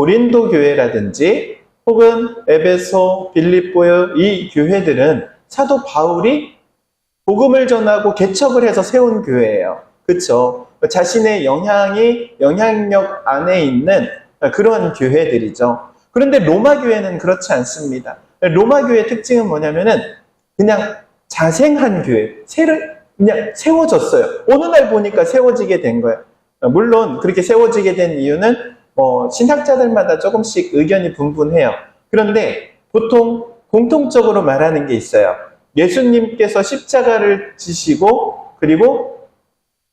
고린도 교회라든지 혹은 에베소, 빌립보의 이 교회들은 사도 바울이 복음을 전하고 개척을 해서 세운 교회예요. 그렇죠? 자신의 영향이 영향력 안에 있는 그런 교회들이죠. 그런데 로마 교회는 그렇지 않습니다. 로마 교회의 특징은 뭐냐면은 그냥 자생한 교회, 새를 그냥 세워졌어요. 어느 날 보니까 세워지게 된 거예요. 물론 그렇게 세워지게 된 이유는 뭐 신학자들마다 조금씩 의견이 분분해요. 그런데 보통 공통적으로 말하는 게 있어요. 예수님께서 십자가를 지시고 그리고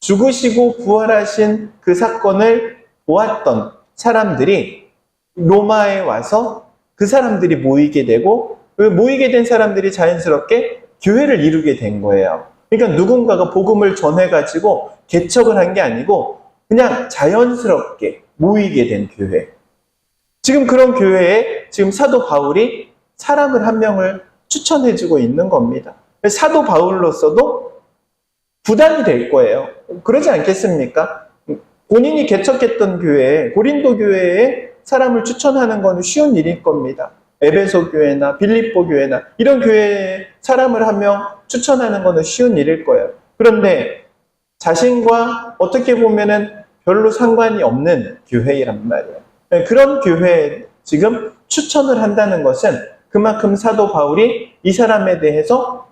죽으시고 부활하신 그 사건을 보았던 사람들이 로마에 와서 그 사람들이 모이게 되고 그 모이게 된 사람들이 자연스럽게 교회를 이루게 된 거예요. 그러니까 누군가가 복음을 전해가지고 개척을 한 게 아니고 그냥 자연스럽게 모이게 된 교회. 지금 그런 교회에 지금 사도 바울이 사람을 한 명을 추천해주고 있는 겁니다. 사도 바울로서도 부담이 될 거예요. 그러지 않겠습니까? 본인이 개척했던 교회, 고린도 교회에 사람을 추천하는 것은 쉬운 일일 겁니다. 에베소 교회나 빌립보 교회나 이런 교회에 사람을 한 명 추천하는 것은 쉬운 일일 거예요. 그런데 자신과 어떻게 보면은 별로 상관이 없는 교회란 말이에요. 네, 그런 교회에 지금 추천을 한다는 것은 그만큼 사도 바울이 이 사람에 대해서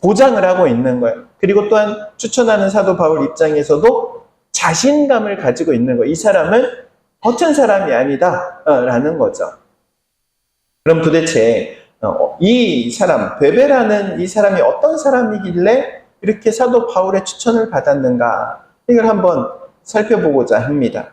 보장을 하고 있는 거예요. 그리고 또한 추천하는 사도 바울 입장에서도 자신감을 가지고 있는 거예요. 이 사람은 허튼 사람이 아니다. 라는 거죠. 그럼 도대체 어, 이 사람, 베베라는 이 사람이 어떤 사람이길래 이렇게 사도 바울의 추천을 받았는가? 이걸 한번 살펴보고자 합니다.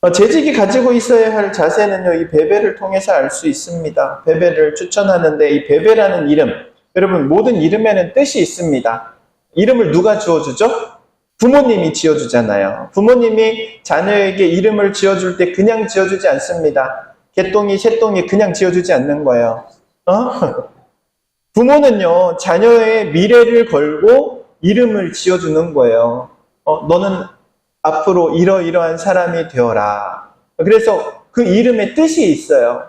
어, 재직이 가지고 있어야 할 자세는요, 이 베베를 통해서 알 수 있습니다. 베베를 추천하는데 이 베베라는 이름, 여러분 모든 이름에는 뜻이 있습니다. 이름을 누가 지어주죠? 부모님이 지어주잖아요. 부모님이 자녀에게 이름을 지어줄 때 그냥 지어주지 않습니다. 개똥이, 새똥이 그냥 지어주지 않는 거예요. 어? 부모는요, 자녀의 미래를 걸고 이름을 지어주는 거예요. 어, 너는 앞으로 이러이러한 사람이 되어라. 그래서 그 이름에 뜻이 있어요.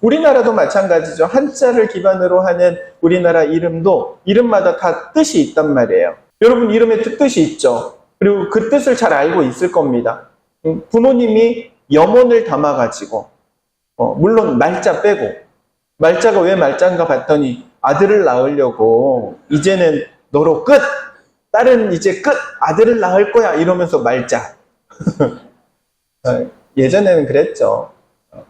우리나라도 마찬가지죠. 한자를 기반으로 하는 우리나라 이름도 이름마다 다 뜻이 있단 말이에요. 여러분 이름에 뜻이 있죠. 그리고 그 뜻을 잘 알고 있을 겁니다. 부모님이 염원을 담아가지고 어, 물론 말자 빼고 말자가 왜 말자인가 봤더니 아들을 낳으려고 이제는 너로 끝 딸은 이제 끝 아들을 낳을 거야 이러면서 말자 예전에는 그랬죠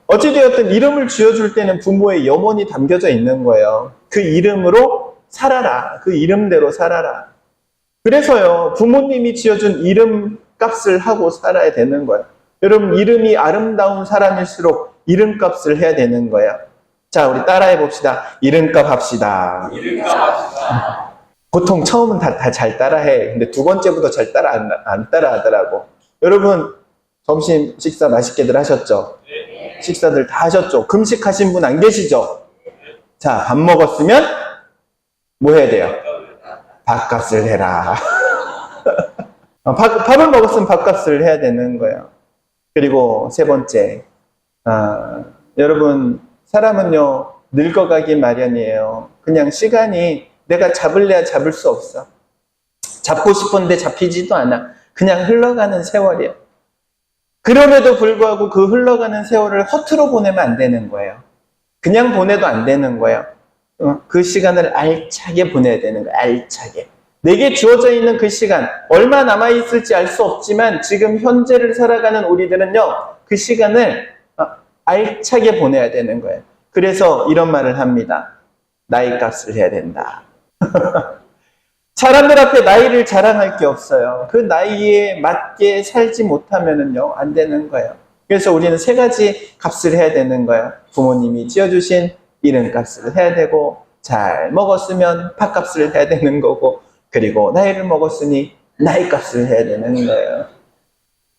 어찌되었든 이름을 지어줄 때는 부모의 염원이 담겨져 있는 거예요 그 이름으로 살아라 그 이름대로 살아라 그래서요 부모님이 지어준 이름 값을 하고 살아야 되는 거예요 여러분 이름이 아름다운 사람일수록 이름 값을 해야 되는 거예요. 자, 우리 따라해 봅시다. 이름값 합시다. 이름값 합시다. 보통 처음은 다 잘 따라해. 근데 두 번째부터 잘 따라 안, 안 따라 하더라고. 여러분 점심 식사 맛있게들 하셨죠? 네. 식사들 다 하셨죠? 금식하신 분 안 계시죠? 자, 밥 먹었으면 뭐 해야 돼요? 밥값을 해라. 어, 밥, 밥을 먹었으면 밥값을 해야 되는 거예요. 그리고 세 번째, 아, 여러분, 사람은요, 늙어가기 마련이에요. 그냥 시간이 내가 잡을래야 잡을 수 없어. 잡고 싶은데 잡히지도 않아. 그냥 흘러가는 세월이에요. 그럼에도 불구하고 그 흘러가는 세월을 허투루 보내면 안 되는 거예요. 그냥 보내도 안 되는 거예요. 어, 그 시간을 알차게 보내야 되는 거예요. 알차게. 내게 주어져 있는 그 시간, 얼마 남아있을지 알 수 없지만 지금 현재를 살아가는 우리들은요, 그 시간을 어, 알차게 보내야 되는 거예요. 그래서 이런 말을 합니다. 나이 값을 해야 된다. 사람들 앞에 나이를 자랑할 게 없어요. 그 나이에 맞게 살지 못하면은요, 안 되는 거예요. 그래서 우리는 세 가지 값을 해야 되는 거예요. 부모님이 지어주신 이름 값을 해야 되고, 잘 먹었으면 밥값을 해야 되는 거고, 그리고 나이를 먹었으니 나이 값을 해야 되는 거예요.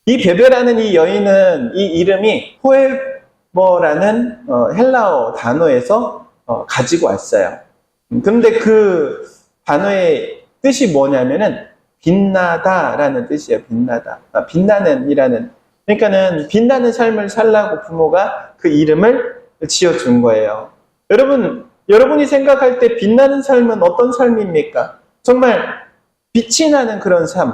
이 베베라는 이 여인은 이 이름이 호에버라는 어, 헬라어 단어에서 어, 가지고 왔어요. 음, 그런데 그 단어의 뜻이 뭐냐면은 빛나다라는 뜻이에요. 빛나다. 아, 빛나는이라는 그러니까는 빛나는 삶을 살라고 부모가 그 이름을 지어준 거예요. 여러분, 여러분이 생각할 때 빛나는 삶은 어떤 삶입니까? 정말 빛이 나는 그런 삶.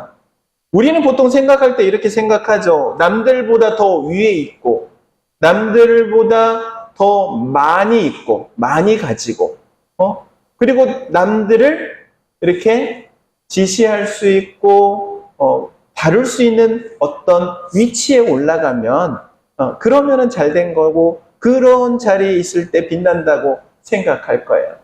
우리는 보통 생각할 때 이렇게 생각하죠. 남들보다 더 위에 있고, 남들보다 더 많이 있고, 많이 가지고, 어? 그리고 남들을 이렇게 지시할 수 있고, 어, 다룰 수 있는 어떤 위치에 올라가면, 어, 그러면은 잘 된 거고, 그런 자리에 있을 때 빛난다고 생각할 거예요.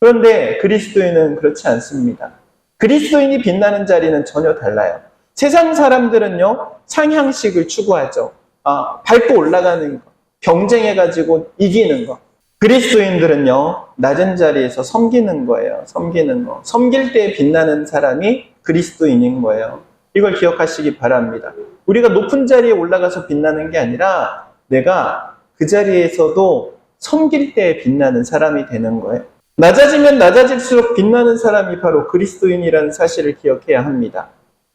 그런데 그리스도인은 그렇지 않습니다. 그리스도인이 빛나는 자리는 전혀 달라요. 세상 사람들은요, 상향식을 추구하죠. 아, 밟고 올라가는 거, 경쟁해가지고 이기는 거. 그리스도인들은요, 낮은 자리에서 섬기는 거예요. 섬기는 거. 섬길 때 빛나는 사람이 그리스도인인 거예요. 이걸 기억하시기 바랍니다. 우리가 높은 자리에 올라가서 빛나는 게 아니라 내가 그 자리에서도 섬길 때 빛나는 사람이 되는 거예요. 낮아지면 낮아질수록 빛나는 사람이 바로 그리스도인이라는 사실을 기억해야 합니다.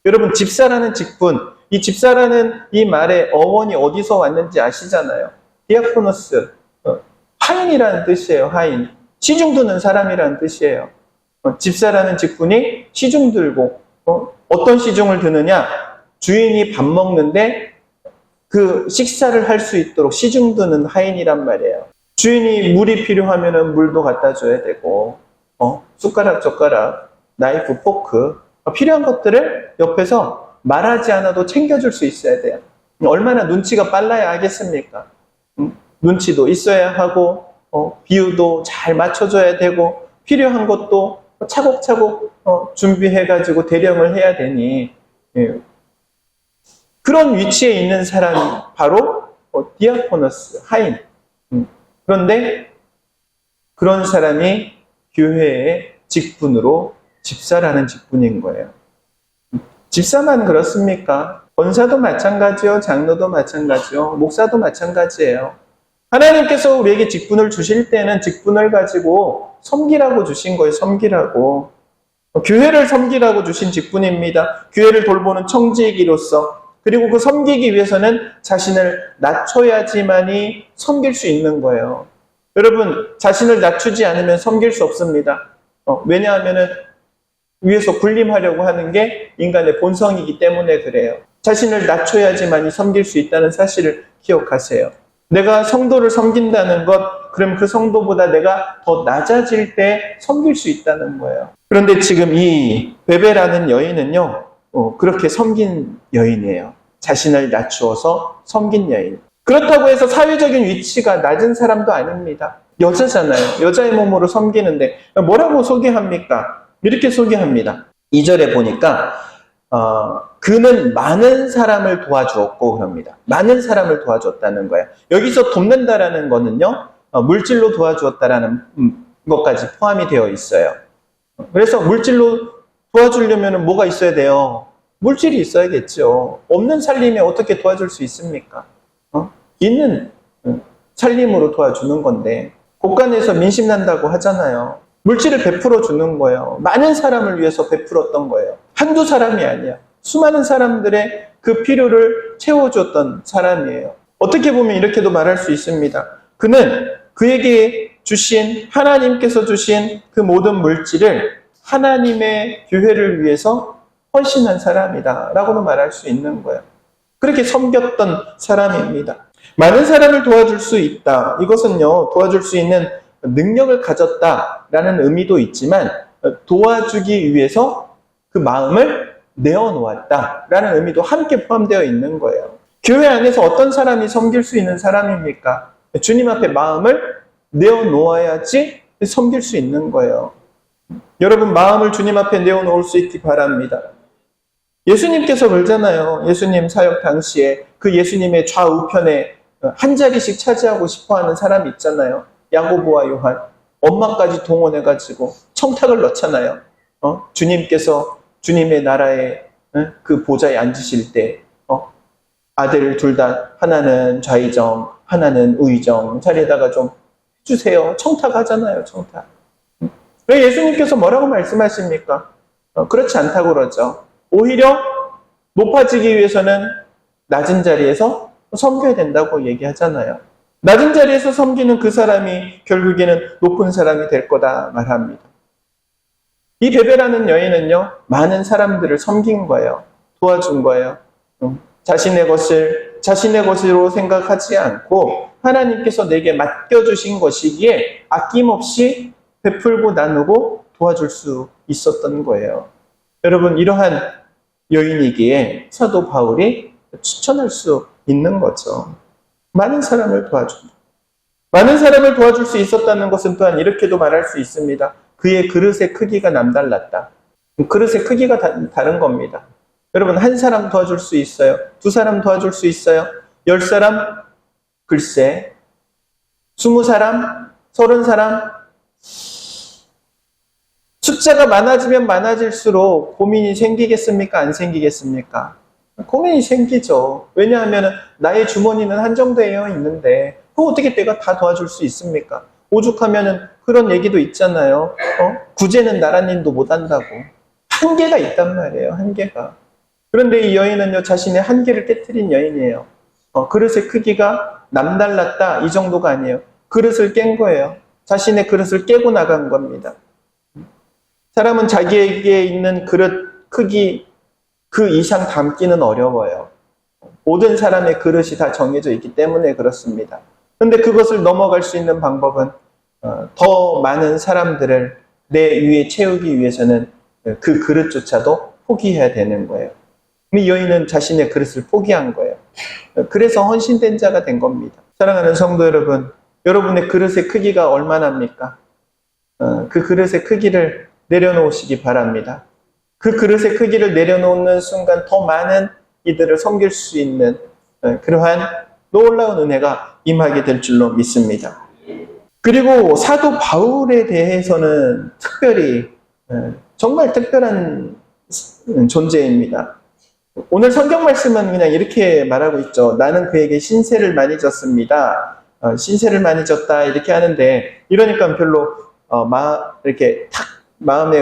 여러분, 집사라는 직분, 이 집사라는 이 말의 어원이 어디서 왔는지 아시잖아요. 디아코노스, 어, 하인이라는 뜻이에요, 하인. 시중 드는 사람이라는 뜻이에요. 어, 집사라는 직분이 시중 들고, 어, 어떤 시중을 드느냐? 주인이 밥 먹는데 그 식사를 할 수 있도록 시중 드는 하인이란 말이에요. 주인이 물이 필요하면 물도 갖다 줘야 되고, 어, 숟가락, 젓가락, 나이프, 포크, 어, 필요한 것들을 옆에서 말하지 않아도 챙겨줄 수 있어야 돼요. 얼마나 눈치가 빨라야 알겠습니까? 음, 눈치도 있어야 하고, 어, 비유도 잘 맞춰줘야 되고, 필요한 것도 차곡차곡 어, 준비해가지고 대령을 해야 되니, 예. 그런 위치에 있는 사람이 바로 어, 디아코너스, 하인. 음, 그런데 그런 사람이 교회의 직분으로 집사라는 직분인 거예요. 집사만 그렇습니까? 권사도 마찬가지요, 장로도 마찬가지요, 목사도 마찬가지예요. 하나님께서 우리에게 직분을 주실 때는 직분을 가지고 섬기라고 주신 거예요, 섬기라고. 교회를 섬기라고 주신 직분입니다. 교회를 돌보는 청지기로서. 그리고 그 섬기기 위해서는 자신을 낮춰야지만이 섬길 수 있는 거예요. 여러분, 자신을 낮추지 않으면 섬길 수 없습니다. 어, 왜냐하면은 위에서 군림하려고 하는 게 인간의 본성이기 때문에 그래요. 자신을 낮춰야지만이 섬길 수 있다는 사실을 기억하세요. 내가 성도를 섬긴다는 것, 그럼 그 성도보다 내가 더 낮아질 때 섬길 수 있다는 거예요. 그런데 지금 이 베베라는 여인은요, 어, 그렇게 섬긴 여인이에요. 자신을 낮추어서 섬긴 여인. 그렇다고 해서 사회적인 위치가 낮은 사람도 아닙니다. 여자잖아요. 여자의 몸으로 섬기는데 뭐라고 소개합니까? 이렇게 소개합니다. 2절에 보니까 어, 그는 많은 사람을 도와주었고 그럽니다. 많은 사람을 도와줬다는 거예요. 여기서 돕는다라는 거는요. 어, 물질로 도와주었다라는 음, 것까지 포함이 되어 있어요. 그래서 물질로 도와주려면 뭐가 있어야 돼요? 물질이 있어야겠죠. 없는 살림에 어떻게 도와줄 수 있습니까? 어? 있는 음, 살림으로 도와주는 건데 곳간에서 민심 난다고 하잖아요. 물질을 베풀어 주는 거예요. 많은 사람을 위해서 베풀었던 거예요. 한두 사람이 아니야. 수많은 사람들의 그 필요를 채워줬던 사람이에요. 어떻게 보면 이렇게도 말할 수 있습니다. 그는 그에게 주신 하나님께서 주신 그 모든 물질을 하나님의 교회를 위해서 헌신한 사람이다. 라고도 말할 수 있는 거예요. 그렇게 섬겼던 사람입니다. 많은 사람을 도와줄 수 있다. 이것은요, 도와줄 수 있는 능력을 가졌다라는 의미도 있지만, 도와주기 위해서 그 마음을 내어놓았다라는 의미도 함께 포함되어 있는 거예요. 교회 안에서 어떤 사람이 섬길 수 있는 사람입니까? 주님 앞에 마음을 내어놓아야지 섬길 수 있는 거예요. 여러분, 마음을 주님 앞에 내어놓을 수 있기 바랍니다. 예수님께서 그러잖아요. 예수님 사역 당시에 그 예수님의 좌우편에 한 자리씩 차지하고 싶어 하는 사람이 있잖아요. 야고보와 요한. 엄마까지 동원해가지고 청탁을 넣잖아요. 어? 주님께서 주님의 나라에 어? 그 보좌에 앉으실 때 어? 아들 둘 다 하나는 좌의정, 하나는 우의정 자리에다가 좀 해주세요. 청탁하잖아요. 청탁. 왜 예수님께서 뭐라고 말씀하십니까? 어, 그렇지 않다고 그러죠. 오히려 높아지기 위해서는 낮은 자리에서 섬겨야 된다고 얘기하잖아요. 낮은 자리에서 섬기는 그 사람이 결국에는 높은 사람이 될 거다 말합니다. 이 베베라는 여인은요, 많은 사람들을 섬긴 거예요. 도와준 거예요. 음, 자신의 것을 자신의 것으로 생각하지 않고 하나님께서 내게 맡겨주신 것이기에 아낌없이 베풀고 나누고 도와줄 수 있었던 거예요. 여러분, 이러한 여인이기에 사도 바울이 추천할 수 있는 거죠. 많은 사람을 도와준다. 많은 사람을 도와줄 수 있었다는 것은 또한 이렇게도 말할 수 있습니다. 그의 그릇의 크기가 남달랐다. 그릇의 크기가 다, 다른 겁니다. 여러분, 한 사람 도와줄 수 있어요. 두 사람 도와줄 수 있어요. 열 사람? 글쎄. 스무 사람? 서른 사람? 숫자가 많아지면 많아질수록 고민이 생기겠습니까? 안 생기겠습니까? 고민이 생기죠. 왜냐하면 나의 주머니는 한정되어 있는데, 그 어떻게 내가 다 도와줄 수 있습니까? 오죽하면은 그런 얘기도 있잖아요. 어? 구제는 나라님도 못한다고. 한계가 있단 말이에요, 한계가. 그런데 이 여인은요, 자신의 한계를 깨뜨린 여인이에요. 어, 그릇의 크기가 남달랐다, 이 정도가 아니에요. 그릇을 깬 거예요. 자신의 그릇을 깨고 나간 겁니다. 사람은 자기에게 있는 그릇 크기 그 이상 담기는 어려워요. 모든 사람의 그릇이 다 정해져 있기 때문에 그렇습니다. 근데 그것을 넘어갈 수 있는 방법은 어, 더 많은 사람들을 내 위에 채우기 위해서는 그 그릇조차도 포기해야 되는 거예요. 이 여인은 자신의 그릇을 포기한 거예요. 그래서 헌신된 자가 된 겁니다. 사랑하는 성도 여러분, 여러분의 그릇의 크기가 얼마나입니까? 어, 그 그릇의 크기를 내려놓으시기 바랍니다. 그 그릇의 크기를 내려놓는 순간 더 많은 이들을 섬길 수 있는 어, 그러한 놀라운 은혜가 임하게 될 줄로 믿습니다. 그리고 사도 바울에 대해서는 특별히 어, 정말 특별한 존재입니다. 오늘 성경 말씀은 그냥 이렇게 말하고 있죠. 나는 그에게 신세를 많이 졌습니다. 어, 신세를 많이 졌다 이렇게 하는데 이러니까 별로 어, 마, 이렇게 탁 마음에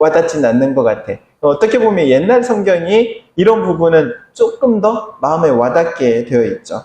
와닿지는 않는 것 같아. 어떻게 보면 옛날 성경이 이런 부분은 조금 더 마음에 와닿게 되어 있죠.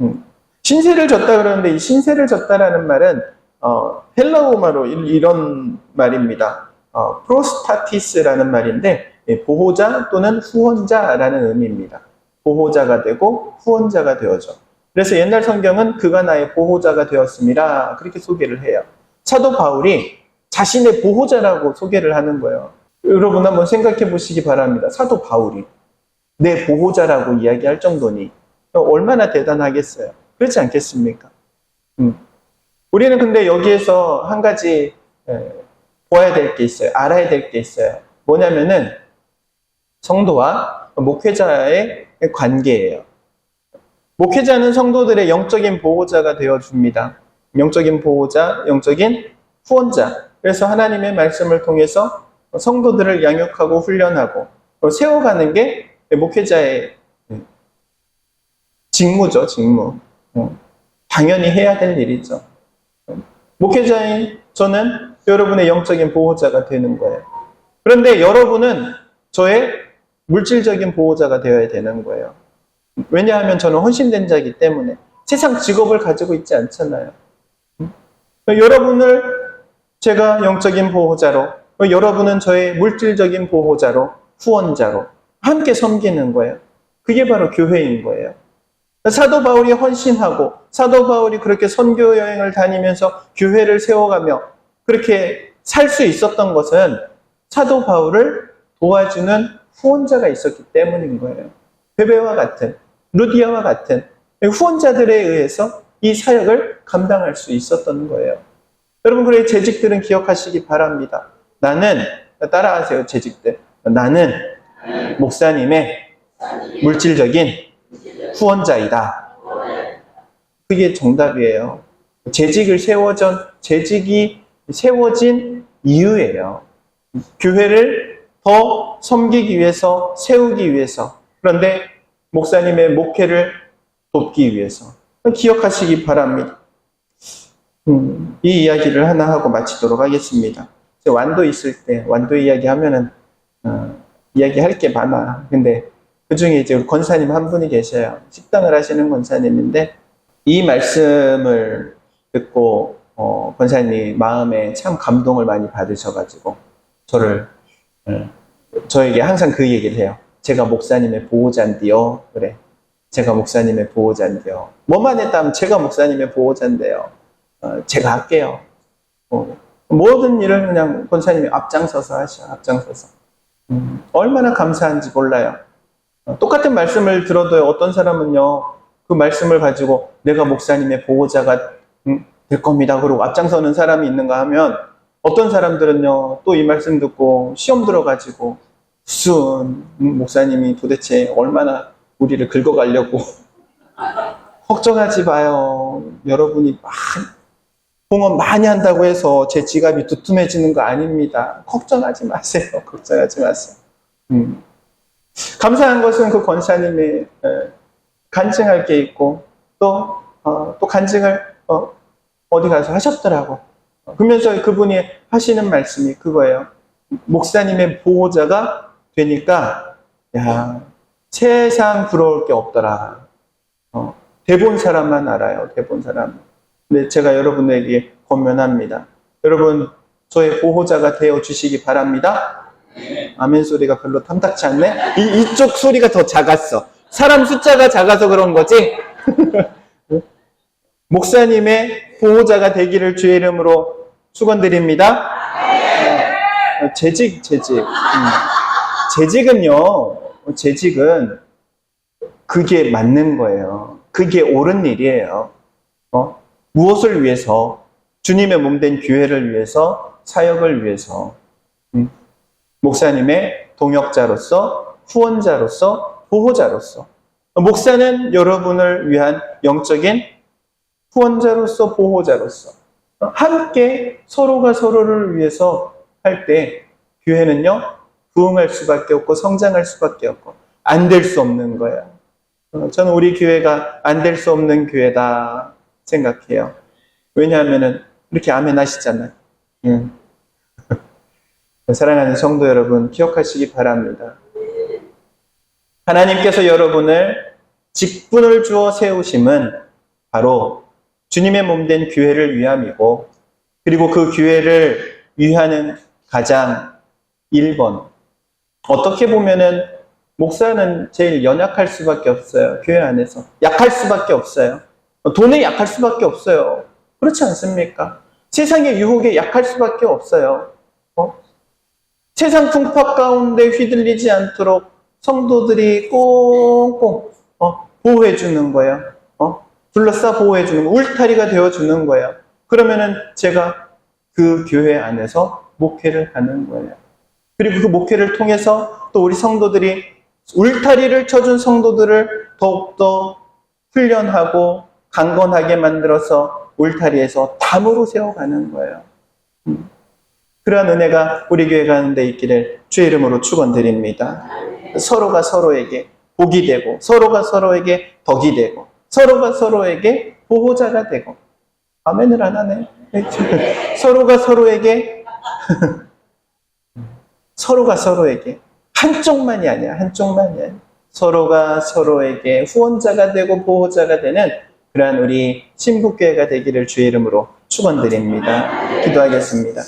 음. 신세를 졌다 그러는데 이 신세를 졌다라는 말은 어, 헬라어마로 이런 말입니다. 어, 프로스타티스라는 말인데 예, 보호자 또는 후원자라는 의미입니다. 보호자가 되고 후원자가 되어져. 그래서 옛날 성경은 그가 나의 보호자가 되었습니다. 그렇게 소개를 해요. 사도 바울이 자신의 보호자라고 소개를 하는 거예요. 여러분 한번 생각해 보시기 바랍니다. 사도 바울이 내 보호자라고 이야기할 정도니 얼마나 대단하겠어요. 그렇지 않겠습니까? 음. 우리는 근데 여기에서 한 가지 에, 보아야 될 게 있어요. 알아야 될 게 있어요. 뭐냐면은 성도와 목회자의 관계예요. 목회자는 성도들의 영적인 보호자가 되어 줍니다. 영적인 보호자, 영적인 후원자. 그래서 하나님의 말씀을 통해서 성도들을 양육하고 훈련하고 세워가는 게 목회자의 직무죠, 직무. 당연히 해야 될 일이죠. 목회자인 저는 여러분의 영적인 보호자가 되는 거예요. 그런데 여러분은 저의 물질적인 보호자가 되어야 되는 거예요. 왜냐하면 저는 헌신된 자이기 때문에 세상 직업을 가지고 있지 않잖아요. 여러분을 제가 영적인 보호자로, 여러분은 저의 물질적인 보호자로, 후원자로 함께 섬기는 거예요. 그게 바로 교회인 거예요. 사도 바울이 헌신하고 사도 바울이 그렇게 선교 여행을 다니면서 교회를 세워가며 그렇게 살 수 있었던 것은 사도 바울을 도와주는 후원자가 있었기 때문인 거예요. 베베와 같은 루디아와 같은 후원자들에 의해서 이 사역을 감당할 수 있었던 거예요. 여러분 그래 재직들은 기억하시기 바랍니다. 나는 따라하세요 재직들. 나는 목사님의 물질적인 후원자이다. 그게 정답이에요. 재직을 세워전 재직이 세워진 이유예요. 교회를 더 섬기기 위해서 세우기 위해서 그런데 목사님의 목회를 돕기 위해서 기억하시기 바랍니다. 음, 이 이야기를 하나 하고 마치도록 하겠습니다. 완도 있을 때 완도 이야기 하면은 어, 이야기할 게 많아. 근데 그 중에 이제 권사님 한 분이 계셔요. 식당을 하시는 권사님인데 이 말씀을 듣고 어, 권사님이 마음에 참 감동을 많이 받으셔가지고 저를 예, 저에게 항상 그 얘기를 해요. 제가 목사님의 보호자인데요. 그래. 제가 목사님의 보호자인데요. 뭐만 했다면 제가 목사님의 보호자인데요. 어, 제가 할게요. 어, 모든 일을 그냥 권사님이 앞장서서 하셔. 앞장서서. 음, 얼마나 감사한지 몰라요. 어, 똑같은 말씀을 들어도요. 어떤 사람은요. 그 말씀을 가지고 내가 목사님의 보호자가 음, 될 겁니다. 그러고 앞장서는 사람이 있는가 하면 어떤 사람들은요. 또 이 말씀 듣고 시험 들어가지고 무슨 음, 목사님이 도대체 얼마나 우리를 긁어가려고 걱정하지 마요. 여러분이 많이 공헌 많이 한다고 해서 제 지갑이 두툼해지는 거 아닙니다. 걱정하지 마세요. 걱정하지 마세요. 음. 감사한 것은 그 권사님의 에, 간증할 게 있고 또, 어, 또 간증을 어, 어디 가서 하셨더라고. 어, 그러면서 그분이 하시는 말씀이 그거예요. 목사님의 보호자가 되니까 야 세상 부러울 게 없더라. 어, 대본 사람만 알아요. 대본 사람. 근데 제가 여러분에게 권면합니다. 여러분 저의 보호자가 되어 주시기 바랍니다. 아멘 소리가 별로 탐탁치 않네. 이, 이쪽 소리가 더 작았어. 사람 숫자가 작아서 그런 거지. 목사님의 보호자가 되기를 주의 이름으로 축원드립니다. 어, 재직, 재직. 음. 재직은요, 재직은 그게 맞는 거예요. 그게 옳은 일이에요. 어? 무엇을 위해서? 주님의 몸 된 교회를 위해서, 사역을 위해서. 음. 목사님의 동역자로서, 후원자로서, 보호자로서. 목사는 여러분을 위한 영적인 후원자로서, 보호자로서. 함께 서로가 서로를 위해서 할 때, 교회는요, 부흥할 수밖에 없고, 성장할 수밖에 없고, 안 될 수 없는 거예요. 어, 저는 우리 교회가 안 될 수 없는 교회다 생각해요. 왜냐하면은, 이렇게 아멘 하시잖아요. 음. 사랑하는 성도 여러분, 기억하시기 바랍니다. 하나님께서 여러분을 직분을 주어 세우심은 바로 주님의 몸 된 교회를 위함이고, 그리고 그 교회를 위하는 가장 1번. 어떻게 보면은, 목사는 제일 연약할 수밖에 없어요. 교회 안에서. 약할 수밖에 없어요. 돈에 약할 수밖에 없어요. 그렇지 않습니까? 세상의 유혹에 약할 수밖에 없어요. 어? 세상 풍파 가운데 휘둘리지 않도록 성도들이 꽁꽁 어, 보호해 주는 거예요. 어? 둘러싸 보호해 주는 거, 울타리가 되어 주는 거예요. 그러면은 제가 그 교회 안에서 목회를 하는 거예요. 그리고 그 목회를 통해서 또 우리 성도들이 울타리를 쳐준 성도들을 더욱더 훈련하고 강건하게 만들어서 울타리에서 담으로 세워가는 거예요. 음. 그러한 은혜가 우리 교회 가는 데 있기를 주의 이름으로 축원드립니다. 서로가 서로에게 복이 되고 서로가 서로에게 덕이 되고 서로가 서로에게 보호자가 되고 아멘을 안 하네. 서로가 서로에게 서로가 서로에게 한쪽만이 아니야. 한쪽만이 아니야. 서로가 서로에게 후원자가 되고 보호자가 되는 그러한 우리 신부교회가 되기를 주의 이름으로 축원드립니다. 기도하겠습니다.